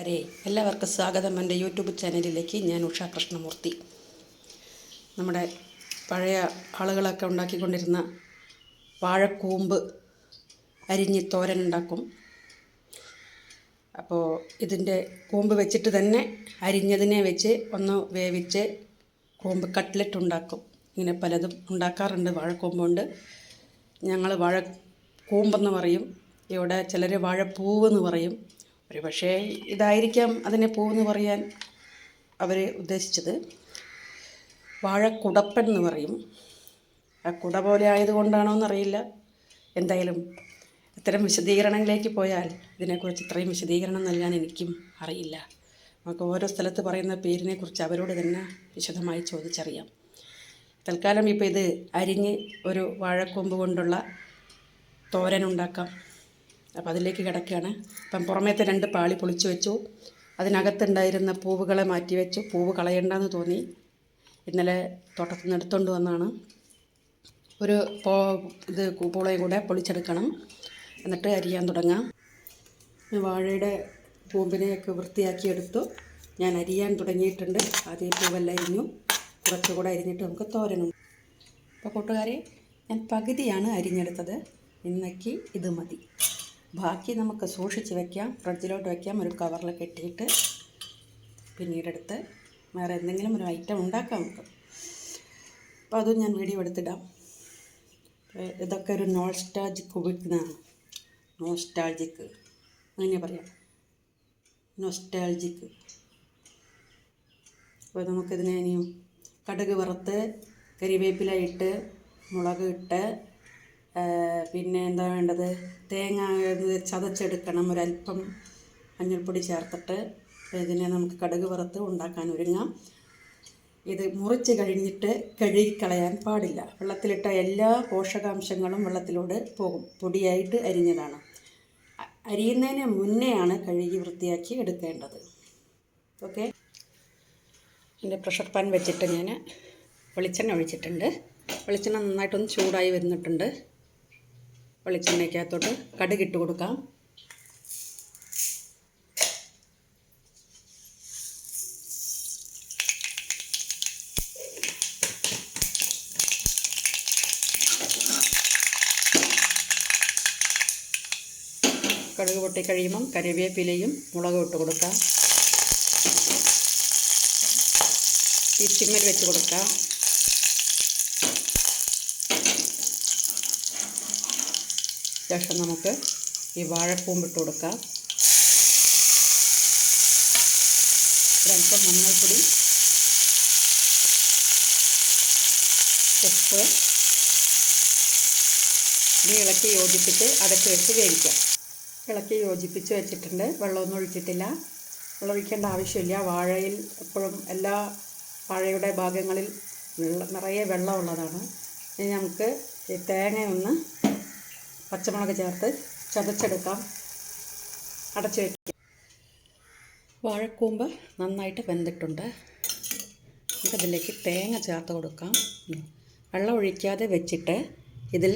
അരേ എല്ലാവർക്കും സ്വാഗതം എന്റെ യൂട്യൂബ് ചാനലിലേക്ക് ഞാൻ ഉഷ കൃഷ്ണമൂർത്തി. നമ്മുടെ പഴയ ആളുകളൊക്കെ ഉണ്ടാക്കിക്കൊണ്ടിരുന്ന വാഴക്കൂമ്പ് അരിഞ്ഞ് തോരൻ ഉണ്ടാക്കും. അപ്പോൾ ഇതിന്റെ കൂമ്പ് വെച്ചിട്ട് തന്നെ അരിഞ്ഞതിനെ വെച്ച് ഒന്ന് വേവിച്ച് കൂമ്പ് കട്ട്ലറ്റ് ഉണ്ടാക്കും. ഇങ്ങനെ പലതും ഉണ്ടാക്കാറുണ്ട് വാഴക്കൂമ്പ് കൊണ്ട് ഞങ്ങൾ വാഴ കൂമ്പെന്ന് പറയും. ഇവിടെ ചിലർ വാഴപ്പൂവെന്ന് പറയും. ഒരു പക്ഷേ ഇതായിരിക്കാം അതിനെ പൂവെന്ന് പറയാൻ അവർ ഉദ്ദേശിച്ചത്. വാഴക്കുടപ്പൻ എന്ന് പറയും. ആ കുട പോലെ ആയതുകൊണ്ടാണോ എന്നറിയില്ല. എന്തായാലും ഇത്തരം വിശദീകരണങ്ങളിലേക്ക് പോയാൽ ഇതിനെക്കുറിച്ച് ഇത്രയും വിശദീകരണം നൽകാൻ എനിക്കും അറിയില്ല. നമുക്ക് ഓരോ സ്ഥലത്ത് പറയുന്ന പേരിനെക്കുറിച്ച് അവരോട് തന്നെ വിശദമായി ചോദിച്ചറിയാം. തൽക്കാലം ഇപ്പോൾ ഇത് അരിഞ്ഞ് ഒരു വാഴക്കൊമ്പ് കൊണ്ടുള്ള തോരൻ ഉണ്ടാക്കാം. അപ്പോൾ അതിലേക്ക് കിടക്കുകയാണ്. അപ്പം പുറമേത്തെ രണ്ട് പാളി പൊളിച്ചു വെച്ചു. അതിനകത്തുണ്ടായിരുന്ന പൂവുകളെ മാറ്റി വെച്ചു. പൂവ് കളയണ്ടെന്ന് തോന്നി. ഇന്നലെ തോട്ടത്തിൽ നിന്ന് എടുത്തുകൊണ്ട് വന്നാണ്. ഒരു പോ ഇത് പൂളയും കൂടെ പൊളിച്ചെടുക്കണം. എന്നിട്ട് അരിയാൻ തുടങ്ങാം. വാഴയുടെ പൂമ്പിനെയൊക്കെ വൃത്തിയാക്കിയെടുത്തു ഞാൻ അരിയാൻ തുടങ്ങിയിട്ടുണ്ട്. ആദ്യം പൂവെല്ലാം അരിഞ്ഞു. കുറച്ചുകൂടെ അരിഞ്ഞിട്ട് നമുക്ക് തോരനും. അപ്പോൾ കൂട്ടുകാരെ ഞാൻ പകുതിയാണ് അരിഞ്ഞെടുത്തത്. ഇന്നേക്ക് ഇത് മതി. ബാക്കി നമുക്ക് സൂക്ഷിച്ച് വെക്കാം. ഫ്രിഡ്ജിലോട്ട് വെക്കാം. ഒരു കവറിൽ കെട്ടിയിട്ട് പിന്നീടെടുത്ത് വേറെ എന്തെങ്കിലും ഒരു ഐറ്റം ഉണ്ടാക്കാം നമുക്ക്. അപ്പോൾ അതും ഞാൻ വീഡിയോ എടുത്തിടാം. ഇതൊക്കെ ഒരു നോൾസ്റ്റാജിക്ക് ഉപയോഗിക്കുന്നതാണ് നോസ്റ്റാൾജിക്ക് അങ്ങനെ പറയാം. നോസ്റ്റാൾജിക്ക് അപ്പോൾ നമുക്കിതിനെ ഇനിയും കടുക് വറുത്ത് കരിവേപ്പില ഇട്ട് മുളക് ഇട്ട് പിന്നെ എന്താ വേണ്ടത്? തേങ്ങ ചതച്ചെടുക്കണം ഒരല്പം മഞ്ഞൾപ്പൊടി ചേർത്തിട്ട് ഇതിനെ നമുക്ക് കടുക് വറുത്ത് ഉണ്ടാക്കാൻ ഒരുങ്ങാം. ഇത് മുറിച്ച് കഴിഞ്ഞിട്ട് കഴുകിക്കളയാൻ പാടില്ല. വെള്ളത്തിലിട്ട എല്ലാ പോഷകാംശങ്ങളും വെള്ളത്തിലൂടെ പോകും. പൊടിയായിട്ട് അരിഞ്ഞതാണ്. അരിയുന്നതിന് മുന്നെയാണ് കഴുകി വൃത്തിയാക്കി എടുക്കേണ്ടത്. ഓക്കെ? എന്റെ പ്രഷർ പാൻ വെച്ചിട്ട് ഞാൻ വെളിച്ചെണ്ണ ഒഴിച്ചിട്ടുണ്ട്. വെളിച്ചെണ്ണ നന്നായിട്ടൊന്ന് ചൂടായി വരുന്നിട്ടുണ്ട്. വെളിച്ചെണ്ണയ്ക്കകത്തോട്ട് കടുകിട്ട് കൊടുക്കാം. കടുക് പൊട്ടിക്കഴിയുമ്പം കറിവേപ്പിലയും മുളകും ഇട്ട് കൊടുക്കാം. ഈ ചിമ്മൽ വെച്ച് കൊടുക്കാം. ശേഷം നമുക്ക് ഈ വാഴക്കൂമ്പിട്ട് കൊടുക്കാം. ഒരല്പം മഞ്ഞൾപ്പൊടി ഉപ്പ് ഇനി ഇളക്കി യോജിപ്പിച്ച് അടച്ച് വെച്ച് വേവിക്കാം. ഇളക്കി യോജിപ്പിച്ച് വെച്ചിട്ടുണ്ട്. വെള്ളമൊന്നും ഒഴിച്ചിട്ടില്ല. വെള്ളം ഒഴിക്കേണ്ട ആവശ്യമില്ല. വാഴയിൽ എപ്പോഴും എല്ലാ വാഴയുടെ ഭാഗങ്ങളിൽ വെള്ളം നിറയെ വെള്ളമുള്ളതാണ്. ഇനി നമുക്ക് ഈ തേങ്ങയൊന്ന് പച്ചമുളക് ചേർത്ത് ചതച്ചെടുക്കാം. അടച്ച് വയ്ക്കാം വാഴക്കൂമ്പ് നന്നായിട്ട് വെന്തിട്ടുണ്ട്. നമുക്കതിലേക്ക് തേങ്ങ ചേർത്ത് കൊടുക്കാം. വെള്ളം ഒഴിക്കാതെ വെച്ചിട്ട് ഇതിൽ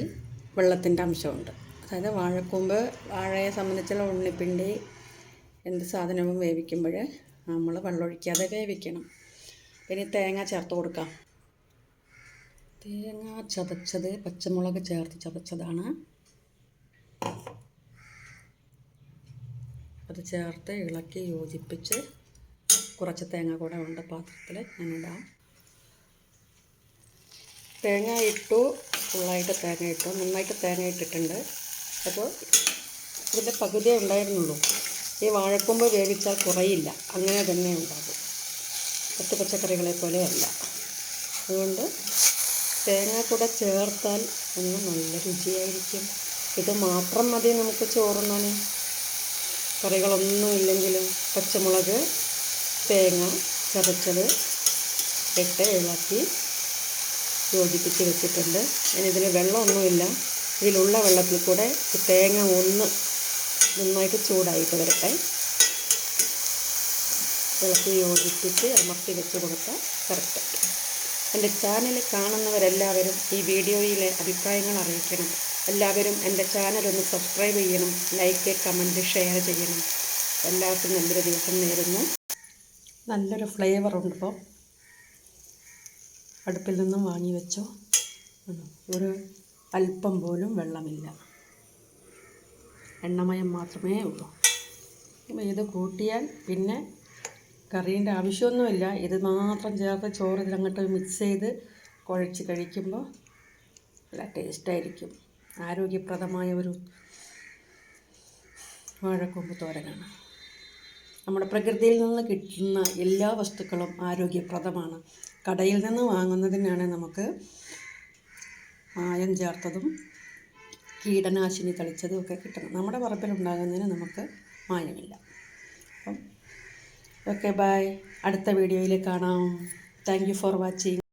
വെള്ളത്തിന്റെ അംശമുണ്ട്. അതായത് വാഴക്കൂമ്പ് വാഴയെ സംബന്ധിച്ചുള്ള ഉണ്ണിപ്പിണ്ടി എന്ത് സാധനവും വേവിക്കുമ്പോൾ നമ്മൾ വെള്ളം ഒഴിക്കാതെ വേവിക്കണം. ഇനി തേങ്ങ ചേർത്ത് കൊടുക്കാം. തേങ്ങ ചതച്ചത് പച്ചമുളക് ചേർത്ത് ചതച്ചതാണ്. അത് ചേർത്ത് ഇളക്കി യോജിപ്പിച്ച് കുറച്ച് തേങ്ങ കൂടെ ഉണ്ട് പാത്രത്തിൽ ഞാനിടാം തേങ്ങ ഇട്ടു. ഫുള്ളായിട്ട് തേങ്ങ ഇട്ടു. നന്നായിട്ട് തേങ്ങ ഇട്ടിട്ടുണ്ട്. അപ്പോൾ ഇതിന്റെ പകുതിയേ ഉണ്ടായിരുന്നുള്ളൂ. ഈ വാഴക്കൊമ്പ് വേവിച്ചാൽ കുറയില്ല. അങ്ങനെ തന്നെ ഉണ്ടാകും. മറ്റ് പച്ചക്കറികളെ പോലെയല്ല. അതുകൊണ്ട് തേങ്ങ കൂടെ ചേർത്താൽ ഒന്ന് നല്ല രുചിയായിരിക്കും. ഇത് മാത്രം മതി നമുക്ക് ചോറുണ്ണാൻ കറികളൊന്നും ഇല്ലെങ്കിലും പച്ചമുളക് തേങ്ങ ചതച്ചത് ഇട്ട് ഇളക്കി യോജിപ്പിച്ച് വെച്ചിട്ടുണ്ട്. ഇനി ഇതിന് വെള്ളമൊന്നുമില്ല. ഇതിലുള്ള വെള്ളത്തിൽ കൂടെ തേങ്ങ ഒന്ന് നന്നായിട്ട് ചൂടായിട്ട് വരട്ടെ. ഇളക്കി യോജിപ്പിച്ച് അമർത്തി വെച്ച് കൊടുത്താൽ കറക്റ്റ്. എന്റെ ചാനൽ കാണുന്നവരെല്ലാവരും ഈ വീഡിയോയിലെ അഭിപ്രായങ്ങൾ അറിയിക്കണം. എല്ലാവരും എന്റെ ചാനൽ ഒന്ന് സബ്സ്ക്രൈബ് ചെയ്യണം ലൈക്ക് കമന്റ് ഷെയർ ചെയ്യണം. എല്ലാവർക്കും നല്ലൊരു ദിവസം നേരുന്നു. നല്ലൊരു ഫ്ലേവർ ഇപ്പോൾ അടുപ്പിൽ നിന്നും വാങ്ങി വെച്ചോ. ഒരു അല്പം പോലും വെള്ളമില്ല. എണ്ണമയം മാത്രമേ ഉള്ളൂ. ഇത് കൂട്ടിയാൽ പിന്നെ കറീന്റെ ആവശ്യമൊന്നുമില്ല. ഇത് മാത്രം ചേർത്ത് ചോറ് ഇതിലങ്ങോട്ട് മിക്സ് ചെയ്ത് കുഴച്ച് കഴിക്കുമ്പോൾ നല്ല ടേസ്റ്റായിരിക്കും ആരോഗ്യപ്രദമായ ഒരു വാഴക്കൊമ്പ് തോരനാണ്. നമ്മുടെ പ്രകൃതിയിൽ നിന്ന് കിട്ടുന്ന എല്ലാ വസ്തുക്കളും ആരോഗ്യപ്രദമാണ്. കടയിൽ നിന്ന് വാങ്ങുന്നതിനാണ് നമുക്ക് മായം ചേർത്തതും കീടനാശിനി തളിച്ചതും ഒക്കെ കിട്ടണം നമ്മുടെ പറമ്പിലുണ്ടാകുന്നതിന് നമുക്ക് മായമില്ല. അപ്പം ഓക്കെ ബായ് അടുത്ത വീഡിയോയിൽ കാണാം. Thank you for watching.